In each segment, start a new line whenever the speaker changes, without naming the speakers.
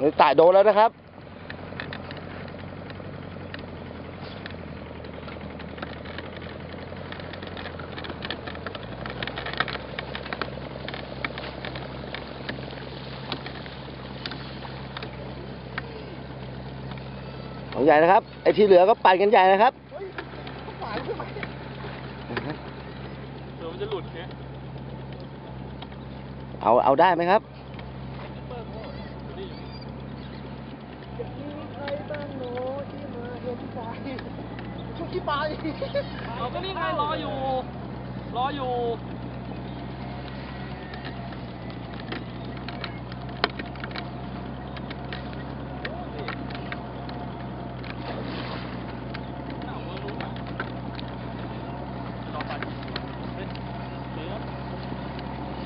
นี่ตายโดนแล้วนะครับ ของใหญ่นะครับ ไอ้ที่เหลือก็ปั่นกันใหญ่นะครับ
เดี๋ยวมันจะหลุดเนี่ย
เอา เอาได้ไหมครับ
จะมีใครบ้าง
หนูที่มาเห็นไฟชุ
กที่ไป
เราก็นี่ไงรออยู่ รออยู่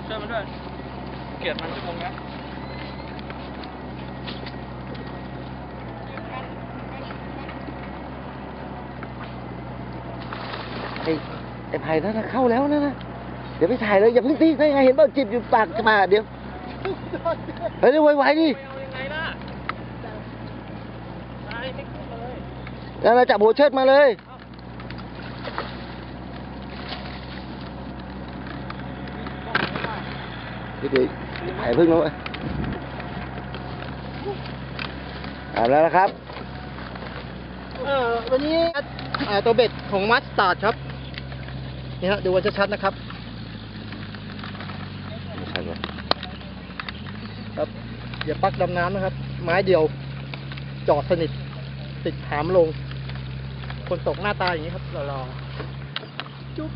ช่วยมันด้วย เกียดมันชั่วโมงนะ
ไอ้ไอ้ไผ่นั่นนะเข้าแล้วนะนะเดี๋ยวไปถ่ายเลยอย่าเพิ่งตีได้ไงเห็นเปล่าจิบอยู่ปากมาเดี๋ยวเฮ้ยเร็วไวๆดิ
ไม่เอายังไงล่ะได้ไม่ขึ้นเลย
แล้วเราจับหัวเชิดมาเลยเดี๋ยวไผ่พึ่งแล้วเว้ยเอาแล้วนะครับ
เอ่อวันนี้เอ่อตัวเบ็ดของมัสตาร์ดครับ นี่ฮะดูกันชัดๆนะครับครับอย่าปักดำน้ำนะครับ ไม้เดียว จอดสนิท ติดหามลง คนตกหน้าตาอย่างนี้ครับรอๆจุ๊บ